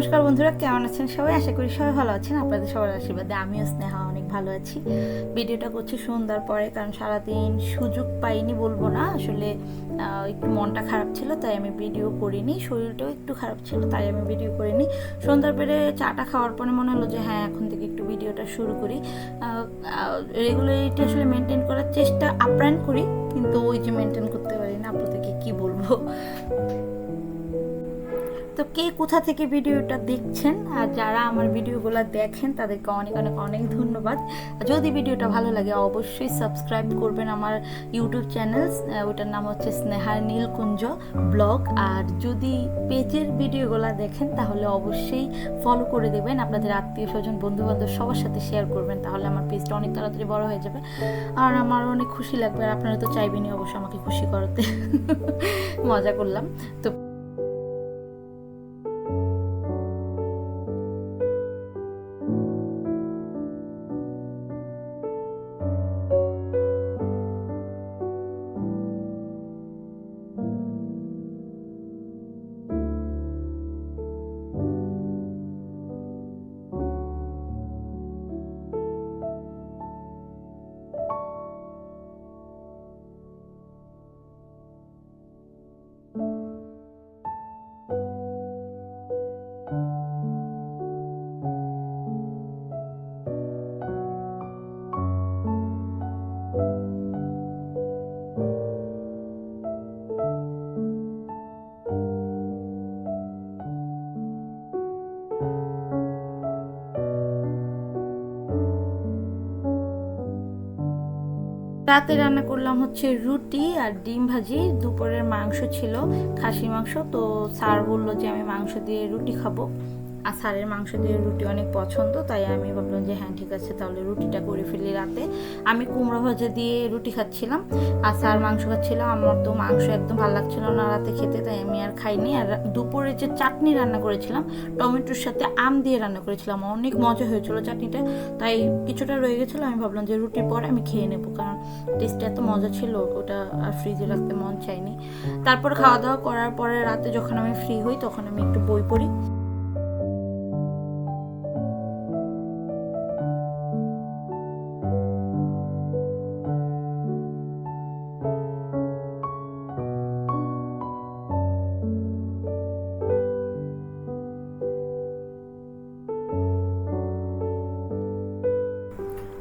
নমস্কার বন্ধুরা, কেমন আছেন সবাই? আশা করি সবাই ভালো আছেন, আপনাদের সবার আশীর্বাদে আমিও স্নেহা অনেক ভালো আছি। ভিডিওটা করছি সন্ধ্যার পরে, কারণ সারাদিন সুযোগ পাইনি, বলব না। আসলে একটু মনটা খারাপ ছিল, তাই আমি ভিডিও করিনি, শরীরটাও একটু খারাপ ছিল, তাই আমি ভিডিও করিনি। সন্ধ্যার পরে চাটা খাওয়ার পরে মনে হলো যে হ্যাঁ এখন থেকে একটু ভিডিওটা শুরু করি। রেগুলারিটি আসলে মেনটেন করার চেষ্টা আপ্রাণ করি, কিন্তু ওই যে মেনটেন করতে পারি না, আপনাদেরকে কি বলব? তো কে কোথা থেকে ভিডিওটা দেখছেন আর যারা আমার ভিডিওগুলো দেখেন, তাদেরকে অনেক অনেক অনেক ধন্যবাদ। যদি ভিডিওটা ভালো লাগে, অবশ্যই সাবস্ক্রাইব করবেন আমার ইউটিউব চ্যানেল ওটার নাম হচ্ছে স্নেহার নীলকুঞ্জ ব্লগ। আর যদি পেজের ভিডিওগুলো দেখেন, তাহলে অবশ্যই ফলো করে দেবেন। আপনাদের আত্মীয় স্বজন বন্ধু বান্ধব সবার সাথে শেয়ার করবেন, তাহলে আমার পেজটা অনেক তাড়াতাড়ি বড় হয়ে যাবে। আর আমার অনেক খুশি লাগবে, আর আপনারা তো চাইবেনই অবশ্যই আমাকে খুশি করতে। মজা করলাম। তো রাতে রান্না করলাম হচ্ছে রুটি আর ডিম ভাজি। দুপুরের মাংস ছিল খাসি মাংস। তো স্যার বলল যে আমি মাংস দিয়ে রুটি খাব। আর স্যারের মাংস দিয়ে রুটি অনেক পছন্দ, তাই আমি ভাবলাম যে হ্যাঁ ঠিক আছে, তাহলে রুটিটা করে ফেলি রাতে। আমি কুমড়ো ভাজা দিয়ে রুটি খাচ্ছিলাম, আর স্যার মাংস খাচ্ছিল, আমার তো মাংস একদম ভালো লাগছিল না রাতে খেতে, তাই আমি আর খাইনি। আর দুপুরে যে চাটনি রান্না করেছিলাম, টমেটোর সাথে আম দিয়ে রান্না করেছিলাম, অনেক মজা হয়েছিল চাটনিটা, তাই কিছুটা রয়ে গেছিল, আমি ভাবলাম যে রুটির পরে আমি খেয়ে নেব, কারণ টেস্টটা এত মজা ছিল, ওটা আর ফ্রিজে রাখতে মন চাইনি তারপর খাওয়া দাওয়া করার পরে রাতে যখন আমি ফ্রি হই, তখন আমি একটু বই পড়ি।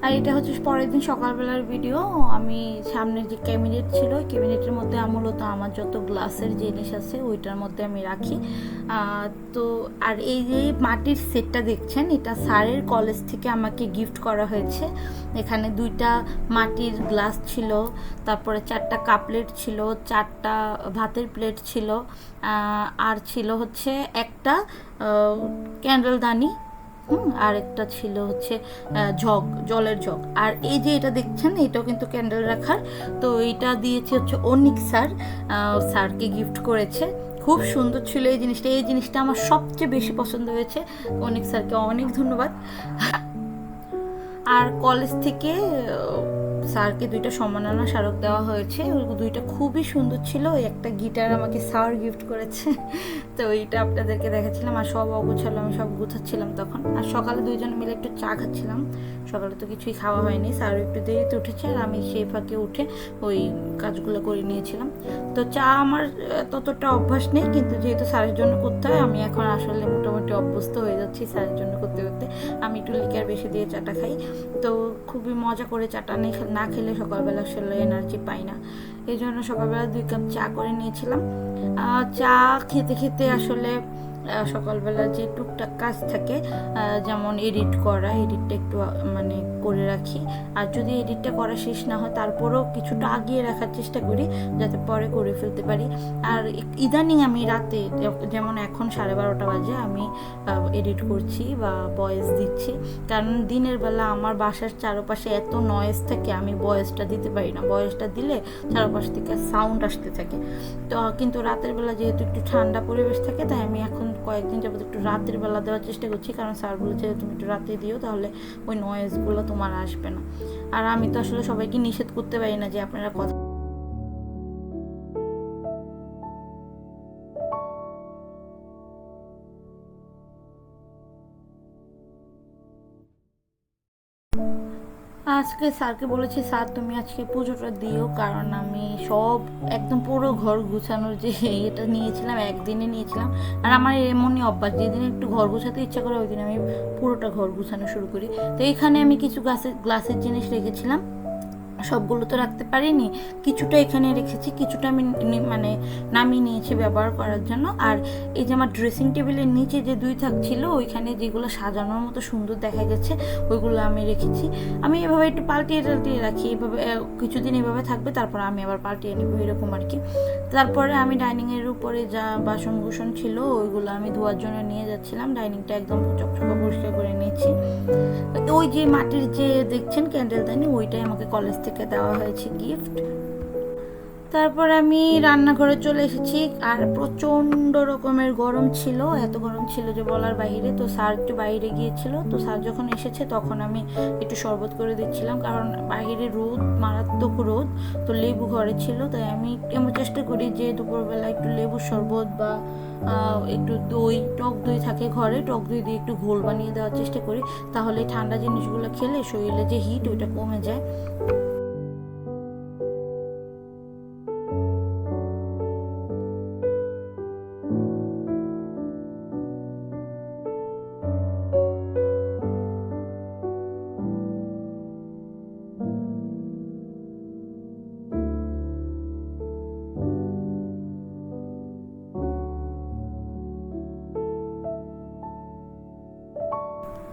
আর এটা হচ্ছে পরের দিন সকালবেলার ভিডিও আমি সামনের যে ক্যাবিনেট ছিল ক্যাবিনেটের মধ্যে মূলত আমার যত গ্লাসের জিনিস আছে, ওইটার মধ্যে আমি রাখি। তো আর এই যে মাটির সেটটা দেখছেন, এটা স্যারের কলেজ থেকে আমাকে গিফট করা হয়েছে। এখানে দুইটা মাটির গ্লাস ছিল, তারপরে চারটা কাপলেট ছিল, চারটা ভাতের প্লেট ছিল আর ছিল হচ্ছে একটা ক্যান্ডেল দানি হুম আর একটা ছিল হচ্ছে জগ, জলের জগ। আর এই যে এটা দেখছেন, এটাও কিন্তু ক্যান্ডেল রাখার। তো এটা দিয়েছে হচ্ছে অনিক স্যার স্যারকে গিফট করেছে। খুব সুন্দর ছিল এই জিনিসটা। এই জিনিসটা আমার সবচেয়ে বেশি পছন্দ হয়েছে। অনিক স্যারকে অনেক ধন্যবাদ। আর কলেজ থেকে স্যারকে দুইটা সম্মাননা স্মারক দেওয়া হয়েছে। ওই দুইটা খুবই সুন্দর ছিল। ওই একটা গিটার আমাকে স্যার গিফট করেছে। তো ওইটা আপনাদেরকে দেখাচ্ছিলাম। আর সব অগোছালো, আমি সব গুছাচ্ছিলাম তখন। আর সকালে দুইজন মিলে একটু চা খাচ্ছিলাম। সকালে তো কিছুই খাওয়া হয়নি। স্যার একটু দেরিতে উঠেছে আর আমি সেই ফাঁকে উঠে ওই কাজগুলো করে নিয়েছিলাম। তো চা আমার ততটা অভ্যাস নেই, কিন্তু যেহেতু স্যারের জন্য করতে হয়, আমি এখন আসলে মোটামুটি অভ্যস্ত হয়ে যাচ্ছি স্যারের জন্য করতে করতে। আমি একটু লিকার বেশি দিয়ে চাটা খাই। তো খুবই মজা করে চাটা নেই না খেলে সকালবেলা আসলে এনার্জি পাই না। এই জন্য সকালবেলা দুই কাপ চা করে নিয়েছিলাম। চা খেতে খেতে আসলে সকালবেলা যে টুকটাক কাজ থাকে যেমন এডিট করা এডিটটা একটু মানে করে রাখি। আর যদি এডিটটা করা শেষ না হয়, তারপরেও কিছুটা আগিয়ে রাখার চেষ্টা করি, যাতে পরে করে ফেলতে পারি। আর ইদানিং আমি রাতে যেমন এখন সাড়ে বারোটা বাজে, আমি এডিট করছি বা ভয়েস দিচ্ছি। কারণ দিনের বেলা আমার বাসার চারপাশে এত নয়েজ থাকে, আমি ভয়েসটা দিতে পারি না। ভয়েসটা দিলে চারপাশ থেকে সাউন্ড আসতে থাকে। তো, কিন্তু রাতের বেলা যেহেতু একটু ঠান্ডা পরিবেশ থাকে, তাই আমি এখন কয়েকদিন যাবত একটু রাতের বেলা দেওয়ার চেষ্টা করছি, কারণ স্যার বলেছে তুমি একটু রাতে দিও, তাহলে ওই নয়েজগুলো তোমার আসবে না। আর আমি তো আসলে সবাইকে নিষেধ করতে পারি না যে আপনারা কথা আজকে স্যারকে বলেছি, স্যার, তুমি আজকে পুজোটা দিও, কারণ আমি সব, একদম পুরো ঘর গুছানোর যে এটা নিয়েছিলাম, একদিনে নিয়েছিলাম। আর আমার এমনই অভ্যাস, যেদিন একটু ঘর গুছাতে ইচ্ছা করে, ওই দিন আমি পুরোটা ঘর গুছানো শুরু করি। তো এখানে আমি কিছু গ্লাসের গ্লাসের জিনিস রেখেছিলাম। সবগুলো তো রাখতে পারিনি। কিছুটা এখানে রেখেছি, কিছুটা আমি মানে নামিয়ে নিয়েছি ব্যবহার করার জন্য। আর এই যে আমার ড্রেসিং টেবিলের নিচে যে দুই থাক ছিল, ওইখানে যেগুলো সাজানোর মতো সুন্দর দেখা গেছে, ওইগুলো আমি রেখেছি। আমি এভাবে একটু পাল্টিয়ে টাল্টিয়ে রাখি, এভাবে কিছুদিন এভাবে থাকবে, তারপর আমি আবার পাল্টিয়ে নেব, এরকম আর কি। তারপরে আমি ডাইনিংয়ের উপরে যা বাসন কুসন ছিল, ওইগুলো আমি ধোয়ার জন্য নিয়ে যাচ্ছিলাম। ডাইনিংটা একদম চকচকা পরিষ্কার করে নিয়েছি। ওই যে মাটির যে দেখছেন ক্যান্ডেলদানি ওইটাই আমাকে কলেজ থেকে দেওয়া হয়েছে গিফট তারপর আমি রান্নাঘরে চলে এসেছি, আর প্রচণ্ড রকমের গরম ছিল, এত গরম ছিল যে বলার বাইরে। তো স্যার একটু বাইরে গিয়েছিল, তো স্যার যখন এসেছে তখন আমি একটু শরবত করে দিচ্ছিলাম, কারণ বাইরে রোদ, মারাত্মক রোদ, তো লেবু ঘরে ছিল। তাই আমি এমন চেষ্টা করি যে দুপুরবেলা একটু লেবু শরবত বা একটু দই, টক দই থাকে ঘরে, টক দই দিয়ে একটু ঘোল বানিয়ে দেওয়ার চেষ্টা করি, তাহলে ঠান্ডা জিনিসগুলো খেলে শরীরে যে হিট ওইটা কমে যায়।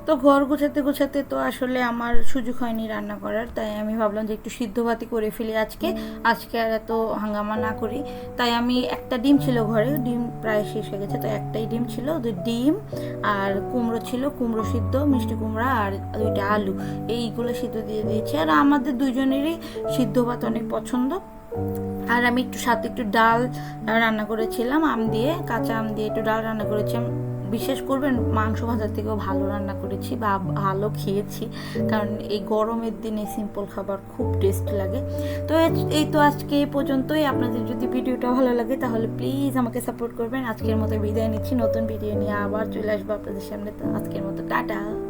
তো ঘর গোছাতে গোছাতে তো আসলে আমার সুযোগ হয়নি রান্না করার তাই আমি ভাবলাম যে একটু সিদ্ধ ভাতি করে ফেলি আজকে। আজকে আর এত হাঙ্গামা না করি। তাই আমি একটা ডিম ছিল ঘরে ডিম প্রায় শেষ হয়ে গেছে তো একটাই ডিম ছিল তো ডিম আর কুমড়ো ছিল কুমড়ো সিদ্ধ মিষ্টি কুমড়া আর দুইটা আলু। এইগুলো সিদ্ধ দিয়ে দিয়েছি। আর আমাদের দুজনেরই সিদ্ধ ভাত অনেক পছন্দ। আর আমি একটু সাথে একটু ডাল রান্না করেছিলাম আম দিয়ে কাঁচা আম দিয়ে একটু ডাল রান্না করেছিলাম। বিশেষ করবেন মাংস ভাজার থেকেও ভালো রান্না করেছি বা ভালো খেয়েছি। কারণ এই গরমের দিনে সিম্পল খাবার খুব টেস্ট লাগে। তো এই তো আজকে এই পর্যন্তই। আপনাদের যদি ভিডিওটা ভালো লাগে তাহলে প্লিজ আমাকে সাপোর্ট করবেন। আজকের মতো বিদায় নিচ্ছি। নতুন ভিডিও নিয়ে আবার চলে আসব আপনাদের সামনে। আজকের মতো, টাটা।